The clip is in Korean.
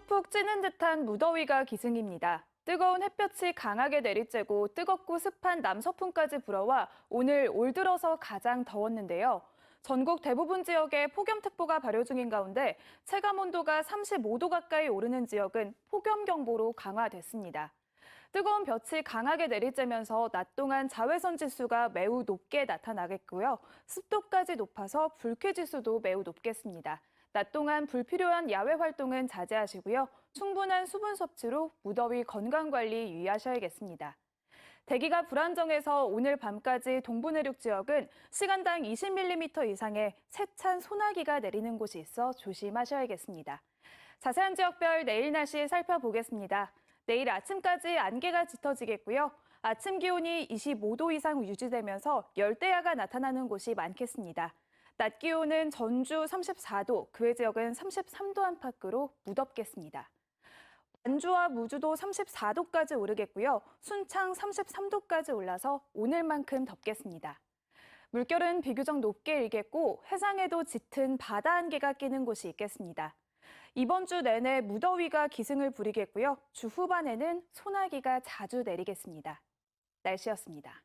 푹푹 찌는 듯한 무더위가 기승입니다. 뜨거운 햇볕이 강하게 내리쬐고 뜨겁고 습한 남서풍까지 불어와 오늘 올 들어서 가장 더웠는데요. 전국 대부분 지역에 폭염특보가 발효 중인 가운데 체감 온도가 35도 가까이 오르는 지역은 폭염경보로 강화됐습니다. 뜨거운 볕이 강하게 내리쬐면서 낮 동안 자외선 지수가 매우 높게 나타나겠고요. 습도까지 높아서 불쾌 지수도 매우 높겠습니다. 낮 동안 불필요한 야외 활동은 자제하시고요. 충분한 수분 섭취로 무더위 건강 관리 유의하셔야겠습니다. 대기가 불안정해서 오늘 밤까지 동부 내륙 지역은 시간당 20mm 이상의 세찬 소나기가 내리는 곳이 있어 조심하셔야겠습니다. 자세한 지역별 내일 날씨 살펴보겠습니다. 내일 아침까지 안개가 짙어지겠고요. 아침 기온이 25도 이상 유지되면서 열대야가 나타나는 곳이 많겠습니다. 낮 기온은 전주 34도, 그 외 지역은 33도 안팎으로 무덥겠습니다. 완주와 무주도 34도까지 오르겠고요. 순창 33도까지 올라서 오늘만큼 덥겠습니다. 물결은 비교적 높게 일겠고 해상에도 짙은 바다 안개가 끼는 곳이 있겠습니다. 이번 주 내내 무더위가 기승을 부리겠고요. 주 후반에는 소나기가 자주 내리겠습니다. 날씨였습니다.